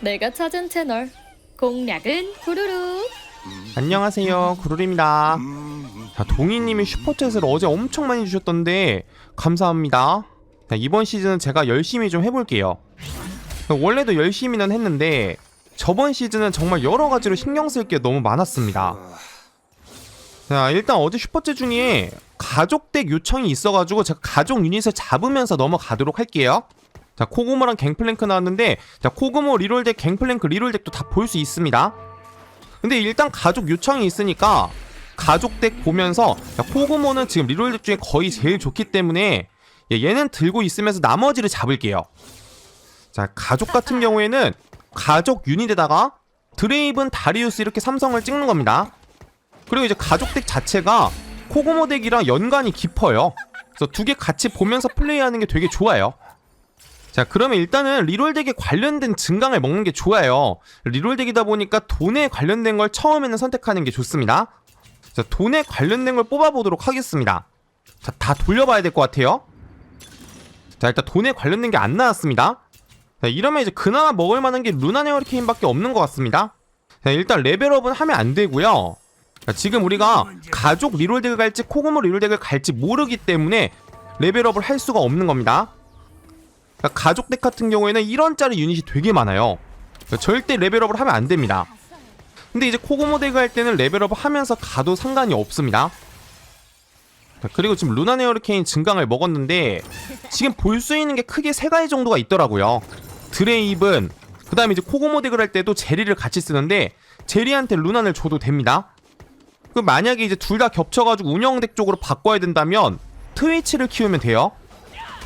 내가 찾은 채널 공략은 후루룩 안녕하세요. 구룰입니다. 자 동희님이 슈퍼챗을 어제 엄청 많이 주셨던데 감사합니다. 자, 이번 시즌은 제가 열심히 좀 해볼게요. 원래도 열심히는 했는데 저번 시즌은 정말 여러 가지로 신경 쓸 게 너무 많았습니다. 자 일단 어제 슈퍼챗 중에 가족 덱 요청이 있어가지고 제가 가족 유닛을 잡으면서 넘어가도록 할게요 자 코그모랑 갱플랭크 나왔는데 자 코그모 리롤덱 갱플랭크 리롤덱도 다 볼 수 있습니다 근데 일단 가족 요청이 있으니까 가족 덱 보면서 야, 코그모는 지금 리롤 덱 중에 거의 제일 좋기 때문에 예, 얘는 들고 있으면서 나머지를 잡을게요. 자 가족 같은 경우에는 가족 유닛에다가 드레이븐 다리우스 이렇게 삼성을 찍는 겁니다. 그리고 이제 가족 덱 자체가 코그모 덱이랑 연관이 깊어요. 그래서 두 개 같이 보면서 플레이하는 게 되게 좋아요. 자 그러면 일단은 리롤덱에 관련된 증강을 먹는 게 좋아요. 리롤덱이다 보니까 돈에 관련된 걸 처음에는 선택하는 게 좋습니다. 자 돈에 관련된 걸 뽑아보도록 하겠습니다. 자 다 돌려봐야 될 것 같아요. 자 일단 돈에 관련된 게 안 나왔습니다. 자 이러면 이제 그나마 먹을 만한 게 루나네 허리케인 밖에 없는 것 같습니다. 자 일단 레벨업은 하면 안 되고요. 자, 지금 우리가 가족 리롤덱을 갈지 코그모 리롤덱을 갈지 모르기 때문에 레벨업을 할 수가 없는 겁니다 그러니까 가족 덱 같은 경우에는 1원짜리 유닛이 되게 많아요. 그러니까 절대 레벨업을 하면 안 됩니다. 근데 이제 코고모 덱을 할 때는 레벨업을 하면서 가도 상관이 없습니다. 자, 그리고 지금 루나네 어르케인 증강을 먹었는데 지금 볼 수 있는 게 크게 세 가지 정도가 있더라고요. 드레이븐, 그 다음에 이제 코고모 덱을 할 때도 제리를 같이 쓰는데 제리한테 루난을 줘도 됩니다. 그 만약에 이제 둘 다 겹쳐가지고 운영 덱 쪽으로 바꿔야 된다면 트위치를 키우면 돼요.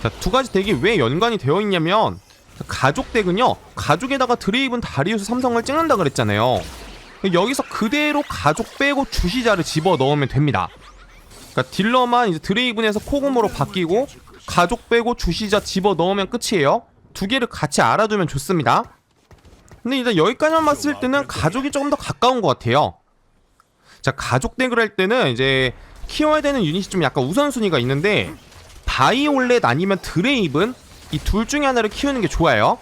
자, 두 가지 덱이 왜 연관이 되어 있냐면 가족 덱은요 가족에다가 드레이븐 다리우스 삼성을 찍는다 그랬잖아요. 여기서 그대로 가족 빼고 주시자를 집어 넣으면 됩니다. 그러니까 딜러만 이제 드레이븐에서 코그모로 바뀌고 가족 빼고 주시자 집어 넣으면 끝이에요. 두 개를 같이 알아두면 좋습니다. 근데 일단 여기까지만 봤을 때는 가족이 조금 더 가까운 것 같아요. 자 가족 덱을 할 때는 이제 키워야 되는 유닛이 좀 약간 우선순위가 있는데 바이올렛 아니면 드레이븐 이 둘 중에 하나를 키우는 게 좋아요.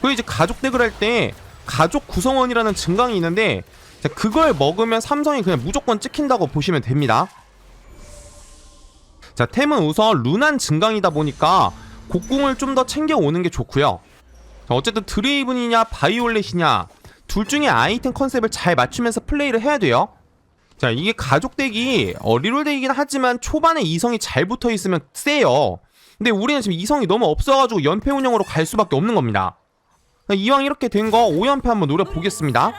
그리고 이제 가족 덱을 할 때 가족 구성원이라는 증강이 있는데 자, 그걸 먹으면 삼성이 그냥 무조건 찍힌다고 보시면 됩니다. 자 템은 우선 루난 증강이다 보니까 곡궁을 좀 더 챙겨 오는 게 좋고요. 자, 어쨌든 드레이븐이냐 바이올렛이냐 둘 중에 아이템 컨셉을 잘 맞추면서 플레이를 해야 돼요. 자 이게 가족 덱이 어, 리롤 덱이긴 하지만 초반에 이성이 잘 붙어 있으면 세요. 근데 우리는 지금 이성이 너무 없어가지고 연패 운영으로 갈 수밖에 없는 겁니다. 그러니까 이왕 이렇게 된 거 5연패 한번 노려 보겠습니다.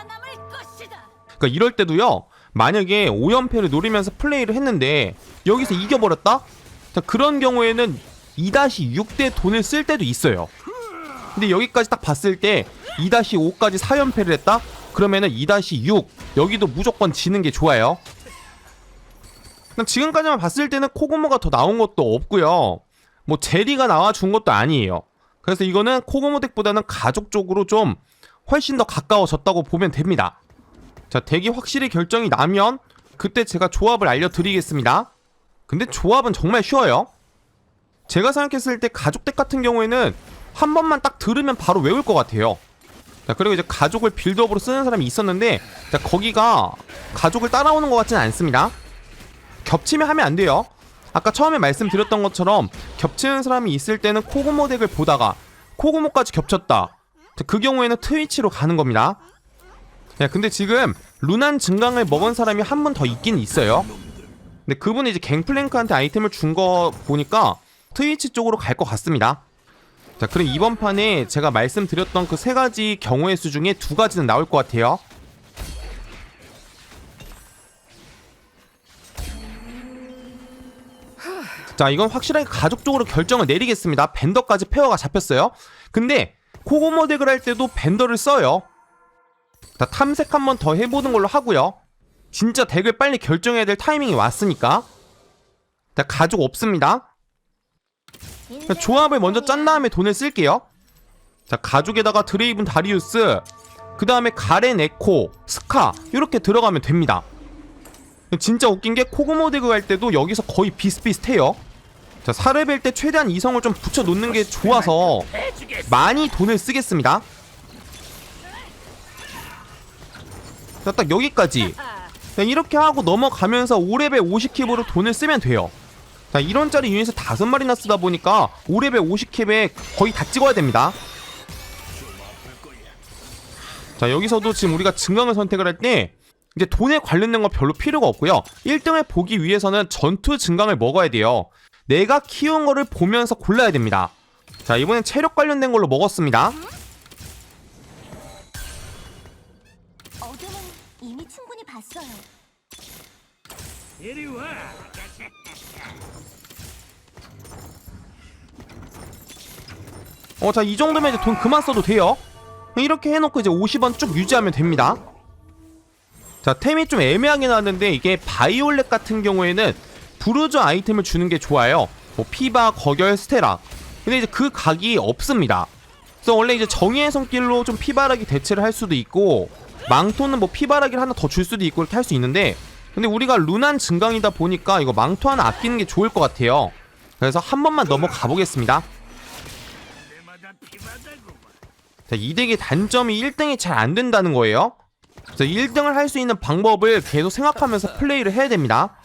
그러니까 이럴 때도요. 만약에 5연패를 노리면서 플레이를 했는데 여기서 이겨버렸다? 자 그런 경우에는 2-6대 돈을 쓸 때도 있어요. 근데 여기까지 딱 봤을 때 2-5까지 4연패를 했다? 그러면은 2-6 여기도 무조건 지는 게 좋아요. 지금까지만 봤을 때는 코고모가 더 나온 것도 없고요. 뭐 제리가 나와 준 것도 아니에요. 그래서 이거는 코고모 덱보다는 가족 쪽으로 좀 훨씬 더 가까워졌다고 보면 됩니다. 자, 덱이 확실히 결정이 나면 그때 제가 조합을 알려드리겠습니다. 근데 조합은 정말 쉬워요. 제가 생각했을 때 가족 덱 같은 경우에는 한 번만 딱 들으면 바로 외울 것 같아요. 자 그리고 이제 가족을 빌드업으로 쓰는 사람이 있었는데 자 거기가 가족을 따라오는 것 같지는 않습니다. 겹치면 하면 안 돼요. 아까 처음에 말씀드렸던 것처럼 겹치는 사람이 있을 때는 코고모 덱을 보다가 코고모까지 겹쳤다. 자, 그 경우에는 트위치로 가는 겁니다. 야 근데 지금 루난 증강을 먹은 사람이 한 분 더 있긴 있어요. 근데 그분이 이제 갱플랭크한테 아이템을 준 거 보니까 트위치 쪽으로 갈 것 같습니다 자, 그럼 이번 판에 제가 말씀드렸던 그 세 가지 경우의 수 중에 두 가지는 나올 것 같아요. 자, 이건 확실하게 가족적으로 결정을 내리겠습니다. 벤더까지 페어가 잡혔어요. 근데 코고모 덱을 할 때도 벤더를 써요. 자, 탐색 한 번 더 해보는 걸로 하고요. 진짜 덱을 빨리 결정해야 될 타이밍이 왔으니까. 자, 가족 없습니다. 조합을 먼저 짠 다음에 돈을 쓸게요. 자 가죽에다가 드레이븐 다리우스 그 다음에 가렌 에코 스카 이렇게 들어가면 됩니다. 진짜 웃긴 게 코그모 덱을 할 때도 여기서 거의 비슷비슷해요. 자 4레벨 때 최대한 이성을 좀 붙여 놓는 게 좋아서 많이 돈을 쓰겠습니다. 자, 딱 여기까지 자, 이렇게 하고 넘어가면서 5레벨 50킵으로 돈을 쓰면 돼요 자 이런짜리 유닛을 다섯 마리나 쓰다 보니까 5레벨 50킵에 거의 다 찍어야 됩니다. 자 여기서도 지금 우리가 증강을 선택을 할 때 이제 돈에 관련된 건 별로 필요가 없고요. 1등을 보기 위해서는 전투 증강을 먹어야 돼요. 내가 키운 거를 보면서 골라야 됩니다. 자 이번엔 체력 관련된 걸로 먹었습니다. 이미 충분히 봤어요. 이리 와. 어, 자, 이 정도면 이제 돈 그만 써도 돼요. 이렇게 해놓고 이제 50원 쭉 유지하면 됩니다. 자, 템이 좀 애매하게 나왔는데 이게 바이올렛 같은 경우에는 부르주 아이템을 주는 게 좋아요. 뭐 피바, 거결, 스테라. 근데 이제 그 각이 없습니다. 그래서 원래 이제 정의의 손길로 좀 피바라기 대체를 할 수도 있고 망토는 뭐 피바라기를 하나 더 줄 수도 있고 이렇게 할 수 있는데 근데 우리가 루난 증강이다 보니까 이거 망토 하나 아끼는 게 좋을 것 같아요. 그래서 한 번만 넘어가 보겠습니다. 자, 이 덱의 단점이 1등이 잘 안 된다는 거예요. 자, 1등을 할 수 있는 방법을 계속 생각하면서 플레이를 해야 됩니다.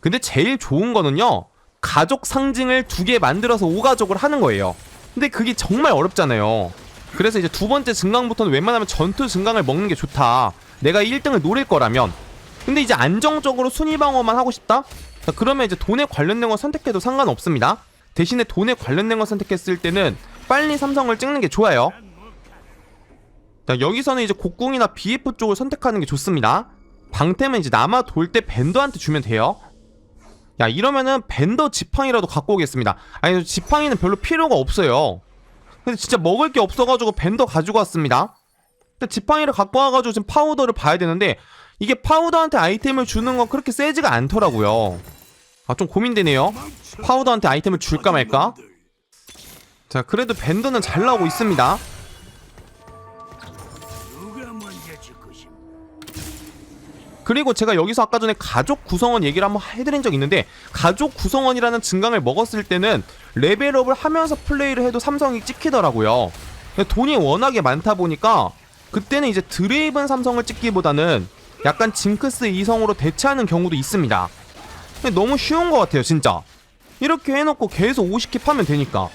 근데 제일 좋은 거는요. 가족 상징을 두 개 만들어서 오가족을 하는 거예요. 근데 그게 정말 어렵잖아요. 그래서 이제 두 번째 증강부터는 웬만하면 전투 증강을 먹는 게 좋다. 내가 1등을 노릴 거라면. 근데 이제 안정적으로 순위 방어만 하고 싶다? 자, 그러면 이제 돈에 관련된 거 선택해도 상관없습니다. 대신에 돈에 관련된 거 선택했을 때는 빨리 삼성을 찍는 게 좋아요. 자, 여기서는 이제 곡궁이나 BF 쪽을 선택하는 게 좋습니다. 방템은 이제 남아 돌때 밴더한테 주면 돼요. 야, 이러면은 밴더 지팡이라도 갖고 오겠습니다. 아니, 지팡이는 별로 필요가 없어요. 근데 진짜 먹을 게 없어가지고 밴더 가지고 왔습니다. 근데 지팡이를 갖고 와가지고 지금 파우더를 봐야 되는데 이게 파우더한테 아이템을 주는 건 그렇게 세지가 않더라고요. 아, 좀 고민되네요. 파우더한테 아이템을 줄까 말까? 자, 그래도 밴더는 잘 나오고 있습니다. 그리고 제가 여기서 아까 전에 가족 구성원 얘기를 한번 해드린 적 있는데 가족 구성원이라는 증강을 먹었을 때는 레벨업을 하면서 플레이를 해도 삼성이 찍히더라고요. 돈이 워낙에 많다 보니까 그때는 이제 드레이븐 삼성을 찍기보다는 약간 징크스 이성으로 대체하는 경우도 있습니다. 너무 쉬운 것 같아요, 진짜. 이렇게 해놓고 계속 50킵 하면 되니까.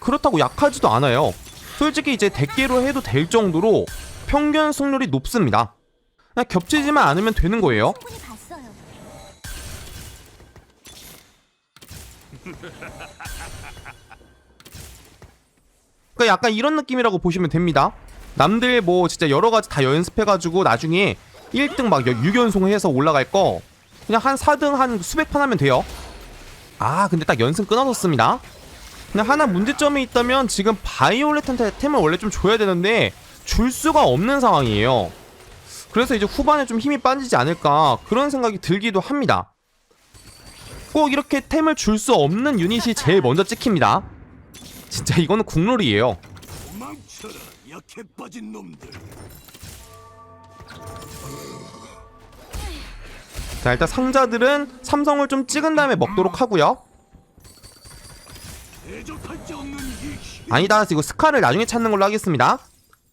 그렇다고 약하지도 않아요. 솔직히 이제 대개로 해도 될 정도로 평균 승률이 높습니다. 겹치지만 않으면 되는 거예요. 그러니까 약간 이런 느낌이라고 보시면 됩니다. 남들 뭐 진짜 여러 가지 다 연습해가지고 나중에 1등 막 6연승 해서 올라갈 거 그냥 한 4등 한 수백 판 하면 돼요. 아 근데 딱 연승 끊어졌습니다. 그냥 하나 문제점이 있다면 지금 바이올렛한테 템을 원래 좀 줘야 되는데 줄 수가 없는 상황이에요. 그래서 이제 후반에 좀 힘이 빠지지 않을까 그런 생각이 들기도 합니다. 꼭 이렇게 템을 줄 수 없는 유닛이 제일 먼저 찍힙니다. 진짜 이거는 국룰이에요. 자 일단 상자들은 삼성을 좀 찍은 다음에 먹도록 하고요. 아니다 이거 스카를 나중에 찾는 걸로 하겠습니다.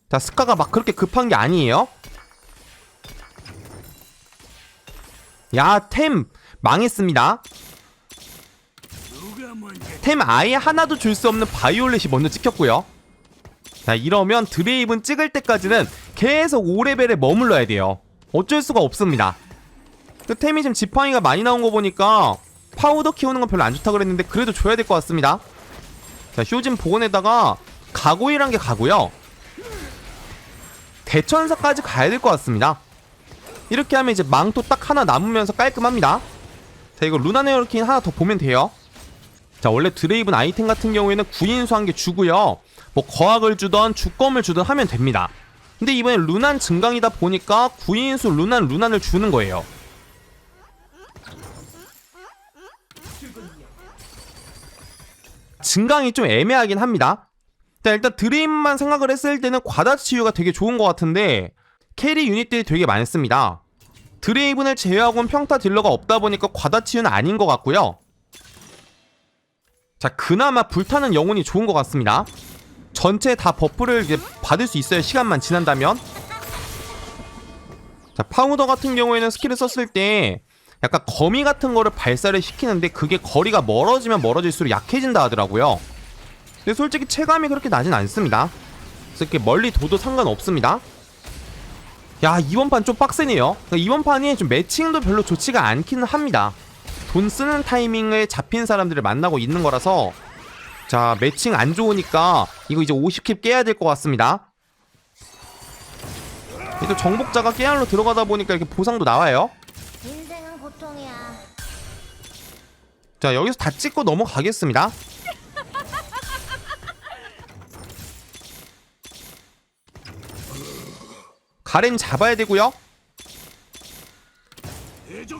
자 스카가 막 그렇게 급한 게 아니에요. 야 템 망했습니다. 템 아예 하나도 줄 수 없는 바이올렛이 먼저 찍혔고요. 자 이러면 드레이븐 찍을 때까지는 계속 5레벨에 머물러야 돼요. 어쩔 수가 없습니다. 그 템이 지금 지팡이가 많이 나온 거 보니까 파우더 키우는 건 별로 안 좋다 그랬는데 그래도 줘야 될 것 같습니다. 자 효진 복원에다가 가고이란 게 가고요. 대천사까지 가야 될 것 같습니다. 이렇게 하면 이제 망토 딱 하나 남으면서 깔끔합니다. 자 이거 루나네어킨 하나 더 보면 돼요. 자 원래 드레이븐 아이템 같은 경우에는 구인수 한 개 주고요 뭐 거학을 주던 주검을 주든 하면 됩니다. 근데 이번엔 루난 증강이다 보니까 구인수 루난 루난을 주는 거예요. 증강이 좀 애매하긴 합니다. 자 일단 드레이븐만 생각을 했을 때는 과다치유가 되게 좋은 것 같은데 캐리 유닛들이 되게 많습니다. 드레이븐을 제외하고는 평타 딜러가 없다 보니까 과다치유는 아닌 것 같고요. 자 그나마 불타는 영혼이 좋은 것 같습니다 전체 다 버프를 이제 받을 수 있어요 시간만 지난다면? 자 파우더 같은 경우에는 스킬을 썼을 때 약간 거미 같은 거를 발사를 시키는데 그게 거리가 멀어지면 멀어질수록 약해진다 하더라고요. 근데 솔직히 체감이 그렇게 나진 않습니다. 그래서 이렇게 멀리 둬도 상관없습니다. 야 이번 판 좀 빡세네요. 그러니까 이번 판이 좀 매칭도 별로 좋지가 않기는 합니다. 돈 쓰는 타이밍에 잡힌 사람들을 만나고 있는 거라서 자 매칭 안 좋으니까 이거 이제 50킵 깨야 될 것 같습니다. 또 정복자가 깨알로 들어가다 보니까 이렇게 보상도 나와요. 인생은 고통이야. 자 여기서 다 찍고 넘어가겠습니다. 가렌 잡아야 되고요.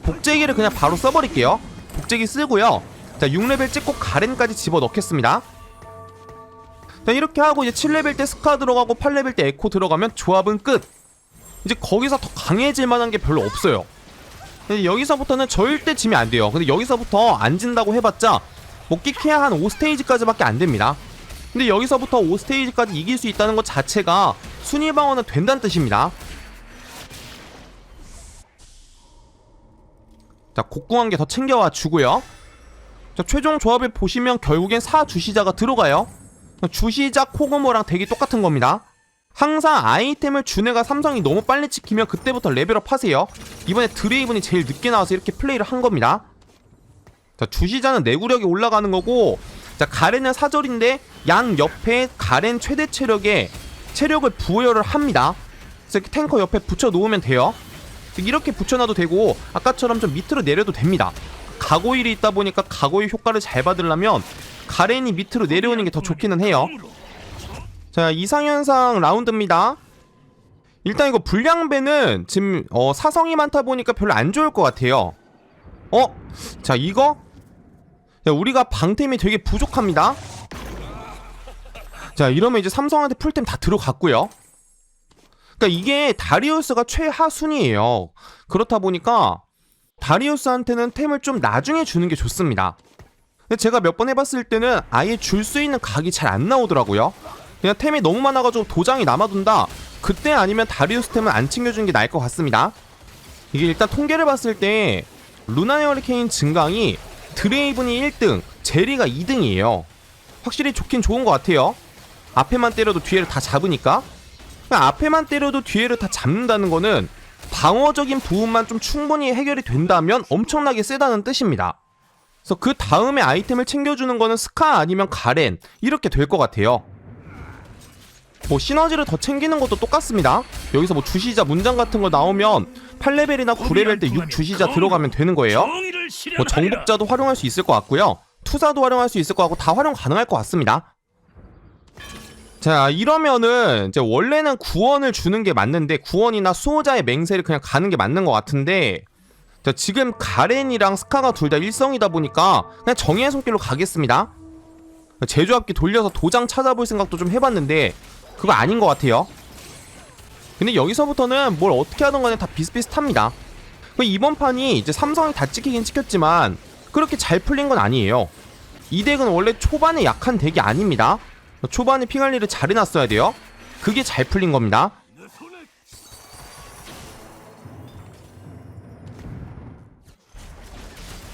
복제기를 그냥 바로 써버릴게요. 복제기 쓰고요 자 6레벨 찍고 가렌까지 집어넣겠습니다 자 이렇게 하고 이제 7레벨 때 스카 들어가고 8레벨 때 에코 들어가면 조합은 끝 이제 거기서 더 강해질 만한 게 별로 없어요 여기서부터는 절대 지면 안 돼요. 근데 여기서부터 안 진다고 해봤자 먹기케야 한 5스테이지까지밖에 안 됩니다. 근데 여기서부터 5스테이지까지 이길 수 있다는 것 자체가 순위 방어는 된다는 뜻입니다. 자, 곡궁 한 개 더 챙겨와 주고요. 자, 최종 조합을 보시면 결국엔 사 주시자가 들어가요. 주시자 코그모랑 되게 똑같은 겁니다. 항상 아이템을 준애가 삼성이 너무 빨리 찍히면 그때부터 레벨업 하세요. 이번에 드레이븐이 제일 늦게 나와서 이렇게 플레이를 한 겁니다. 자, 주시자는 내구력이 올라가는 거고, 자, 가렌은 사절인데 양 옆에 가렌 최대 체력에 체력을 부여를 합니다. 그래서 이렇게 탱커 옆에 붙여 놓으면 돼요. 이렇게 붙여놔도 되고, 아까처럼 좀 밑으로 내려도 됩니다. 가고일이 있다 보니까 가고일 효과를 잘 받으려면 가렌이 밑으로 내려오는 게 더 좋기는 해요. 자 이상현상 라운드입니다 일단 이거 불량배는 지금 어, 사성이 많다 보니까 별로 안 좋을 것 같아요 어? 자 이거? 야, 우리가 방템이 되게 부족합니다 자 이러면 이제 삼성한테 풀템 다 들어갔고요 그러니까 이게 다리우스가 최하 순위예요 그렇다 보니까 다리우스한테는 템을 좀 나중에 주는 게 좋습니다. 근데 제가 몇 번 해봤을 때는 아예 줄 수 있는 각이 잘 안 나오더라고요. 그냥 템이 너무 많아가지고 도장이 남아둔다. 그때 아니면 다리우스 템은 안 챙겨주는 게 나을 것 같습니다. 이게 일단 통계를 봤을 때 루나의 허리케인 증강이 드레이븐이 1등 제리가 2등이에요. 확실히 좋긴 좋은 것 같아요. 앞에만 때려도 뒤에를 다 잡으니까. 앞에만 때려도 뒤에를 다 잡는다는 거는 방어적인 부분만 좀 충분히 해결이 된다면 엄청나게 세다는 뜻입니다 그래서 그 다음에 아이템을 챙겨주는 거는 스카 아니면 가렌 이렇게 될 것 같아요 뭐 시너지를 더 챙기는 것도 똑같습니다. 여기서 뭐 주시자 문장 같은 거 나오면 8레벨이나 9레벨 때 6 주시자 들어가면 되는 거예요. 뭐 정복자도 활용할 수 있을 것 같고요. 투사도 활용할 수 있을 것 같고 다 활용 가능할 것 같습니다. 자 이러면은 이제 원래는 구원을 주는 게 맞는데 구원이나 수호자의 맹세를 그냥 가는 게 맞는 것 같은데 자 지금 가렌이랑 스카가 둘 다 일성이다 보니까 그냥 정의의 손길로 가겠습니다. 제조합기 돌려서 도장 찾아볼 생각도 좀 해봤는데 그거 아닌 것 같아요. 근데 여기서부터는 뭘 어떻게 하던 간에 다 비슷비슷합니다. 그 이번 판이 이제 삼성이 다 찍히긴 찍혔지만 그렇게 잘 풀린 건 아니에요. 이 덱은 원래 초반에 약한 덱이 아닙니다. 초반에 핑할리를 잘 해놨어야 돼요. 그게 잘 풀린 겁니다.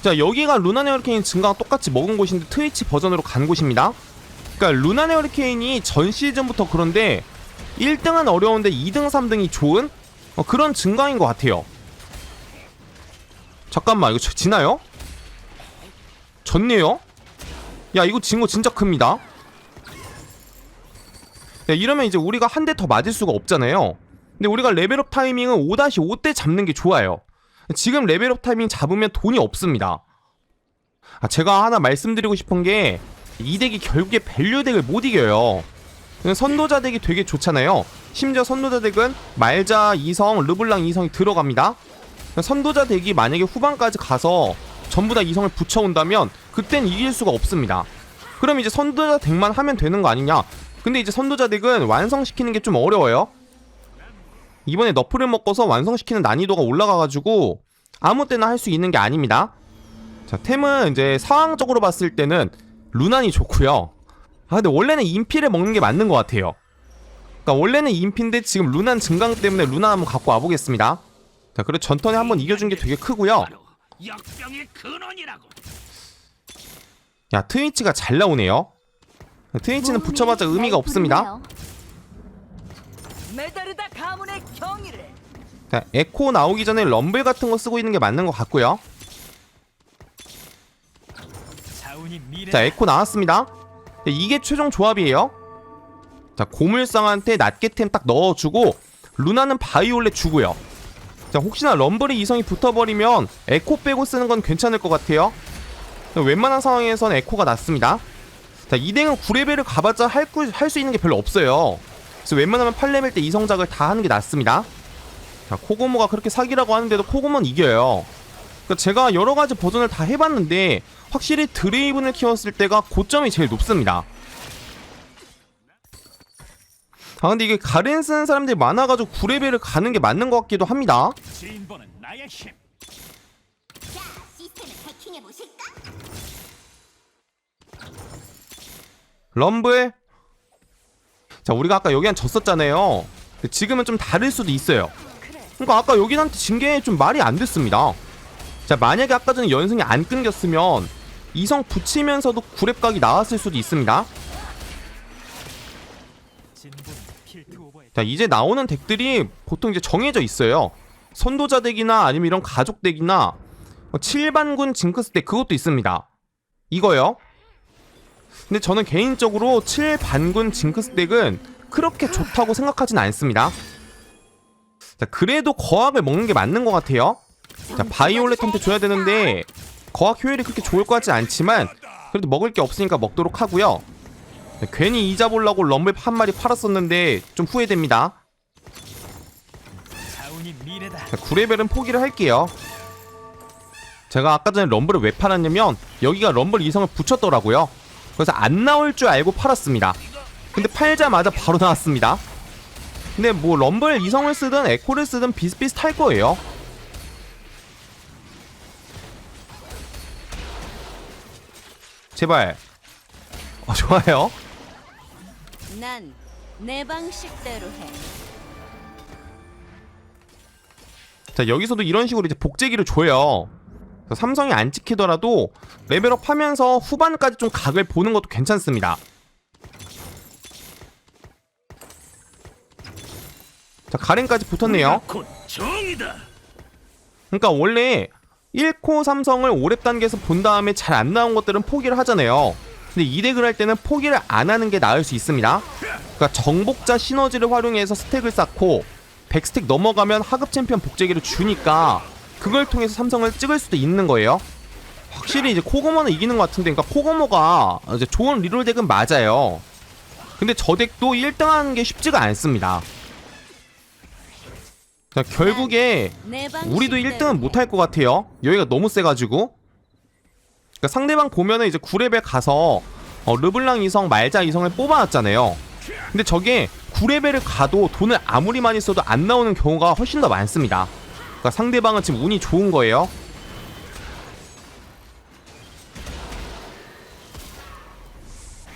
자 여기가 루나네 허리케인 증강 똑같이 먹은 곳인데 트위치 버전으로 간 곳입니다. 그러니까 루나네 허리케인이 전 시즌부터 그런데 1등은 어려운데 2등, 3등이 좋은 어, 그런 증강인 것 같아요. 잠깐만 이거 저- 지나요? 졌네요? 야 이거 진 거 진짜 큽니다. 야 이러면 이제 우리가 한 대 더 맞을 수가 없잖아요. 근데 우리가 레벨업 타이밍은 5-5 때 잡는 게 좋아요. 지금 레벨업 타이밍 잡으면 돈이 없습니다. 아, 제가 하나 말씀드리고 싶은 게 이 덱이 결국에 밸류 덱을 못 이겨요. 선도자 덱이 되게 좋잖아요. 심지어 선도자 덱은 말자 이성, 르블랑 이성이 들어갑니다. 선도자 덱이 만약에 후반까지 가서 전부 다 이성을 붙여온다면 그땐 이길 수가 없습니다. 그럼 이제 선도자 덱만 하면 되는 거 아니냐? 근데 이제 선도자 덱은 완성시키는 게 좀 어려워요. 이번에 너프를 먹고서 완성시키는 난이도가 올라가가지고 아무 때나 할 수 있는 게 아닙니다. 자, 템은 이제 상황적으로 봤을 때는 루난이 좋고요. 아, 근데 원래는 인피를 먹는 게 맞는 것 같아요. 그러니까 원래는 인피인데 지금 루난 증강 때문에 루난 한번 갖고 와보겠습니다. 자 그리고 전턴에 한번 이겨준 게 되게 크고요. 야 트위치가 잘 나오네요 트위치는 붙여봤자 의미가 없습니다. 자 에코 나오기 전에 럼블 같은 거 쓰고 있는 게 맞는 것 같고요. 자 에코 나왔습니다. 자, 이게 최종 조합이에요. 자 고물상한테 낱개템 딱 넣어주고 루나는 바이올렛 주고요. 자 혹시나 럼블의 이성이 붙어버리면 에코 빼고 쓰는 건 괜찮을 것 같아요. 자, 웬만한 상황에선 에코가 낫습니다 자 2댕은 9레벨을 가봤자 할 수 있는 게 별로 없어요. 그래서 웬만하면 8레벨 때 이성작을 다 하는 게 낫습니다. 자 코고모가 그렇게 사기라고 하는데도 코고모는 이겨요. 그러니까 제가 여러 가지 버전을 다 해봤는데 확실히 드레이븐을 키웠을 때가 고점이 제일 높습니다. 아 근데 이게 가렌 쓰는 사람들이 많아가지고 9레벨을 가는 게 맞는 것 같기도 합니다. 럼블. 자 우리가 아까 여기한 졌었잖아요. 지금은 좀 다를 수도 있어요. 그러니까 아까 여기한테 진 게 좀 말이 안 됐습니다. 자 만약에 아까 전에 연승이 안 끊겼으면 이성 붙이면서도 9렙 각이 나왔을 수도 있습니다. 자 이제 나오는 덱들이 보통 이제 정해져 있어요 선도자 덱이나 아니면 이런 가족 덱이나 7반군 징크스 덱 그것도 있습니다 이거요 근데 저는 개인적으로 7반군 징크스 덱은 그렇게 좋다고 생각하진 않습니다 자 그래도 거학을 먹는 게 맞는 것 같아요 자 바이올렛한테 줘야 되는데 거학 효율이 그렇게 좋을 것 같진 않지만 그래도 먹을 게 없으니까 먹도록 하고요 네, 괜히 이자 보려고 럼블 한 마리 팔았었는데 좀 후회됩니다. 자, 9레벨은 포기를 할게요. 제가 아까 전에 럼블을 왜 팔았냐면 여기가 럼블 이성을 붙였더라고요. 그래서 안 나올 줄 알고 팔았습니다. 근데 팔자마자 바로 나왔습니다. 근데 뭐 럼블 이성을 쓰든 에코를 쓰든 비슷비슷할 거예요. 제발. 어, 좋아요. 난 내 방식대로 해 자 여기서도 이런 식으로 이제 복제기를 줘요 삼성이 안 찍히더라도 레벨업 하면서 후반까지 좀 각을 보는 것도 괜찮습니다. 자 가렌까지 붙었네요. 그러니까 원래 1코 삼성을 5렙 단계에서 본 다음에 잘 안 나온 것들은 포기를 하잖아요. 근데 2덱을 할 때는 포기를 안 하는 게 나을 수 있습니다. 그러니까 정복자 시너지를 활용해서 스택을 쌓고 100스택 넘어가면 하급 챔피언 복제기를 주니까 그걸 통해서 삼성을 찍을 수도 있는 거예요 확실히 이제 코고모는 이기는 것 같은데 그러니까 코고모가 이제 좋은 리롤 덱은 맞아요 근데 저 덱도 1등 하는 게 쉽지가 않습니다 자, 결국에 내 방식대로 우리도 1등은 못할 것 같아요. 여기가 너무 세가지고. 그러니까 상대방 보면은 이제 9레벨 가서 어, 르블랑 이성, 말자 이성을 뽑아놨잖아요. 근데 저게 9레벨을 가도 돈을 아무리 많이 써도 안 나오는 경우가 훨씬 더 많습니다. 그러니까 상대방은 지금 운이 좋은 거예요.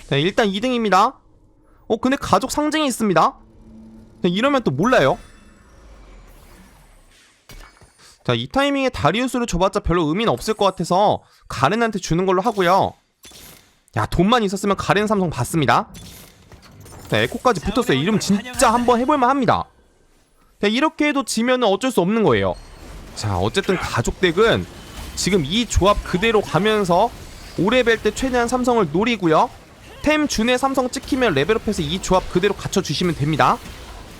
자, 일단 2등입니다. 어, 근데 가족 상징이 있습니다. 이러면 또 몰라요. 자, 이 타이밍에 다리우스를 줘봤자 별로 의미는 없을 것 같아서 가렌한테 주는 걸로 하고요. 야, 돈만 있었으면 가렌 삼성 받습니다. 자, 에코까지 붙었어요. 이러면 진짜 한번 해볼만 합니다. 자, 이렇게 해도 지면은 어쩔 수 없는 거예요. 자, 어쨌든 가족 덱은 지금 이 조합 그대로 가면서 5레벨 때 최대한 삼성을 노리고요. 템 준의 삼성 찍히면 레벨업해서 이 조합 그대로 갖춰주시면 됩니다.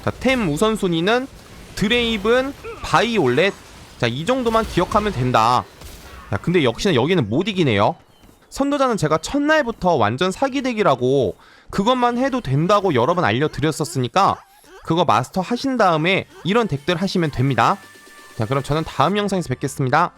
자, 템 우선순위는 드레이븐, 바이올렛, 자, 이 정도만 기억하면 된다. 야, 근데 역시나 여기는 못 이기네요. 선도자는 제가 첫날부터 완전 사기덱이라고 그것만 해도 된다고 여러 번 알려드렸었으니까 그거 마스터 하신 다음에 이런 덱들 하시면 됩니다. 자, 그럼 저는 다음 영상에서 뵙겠습니다.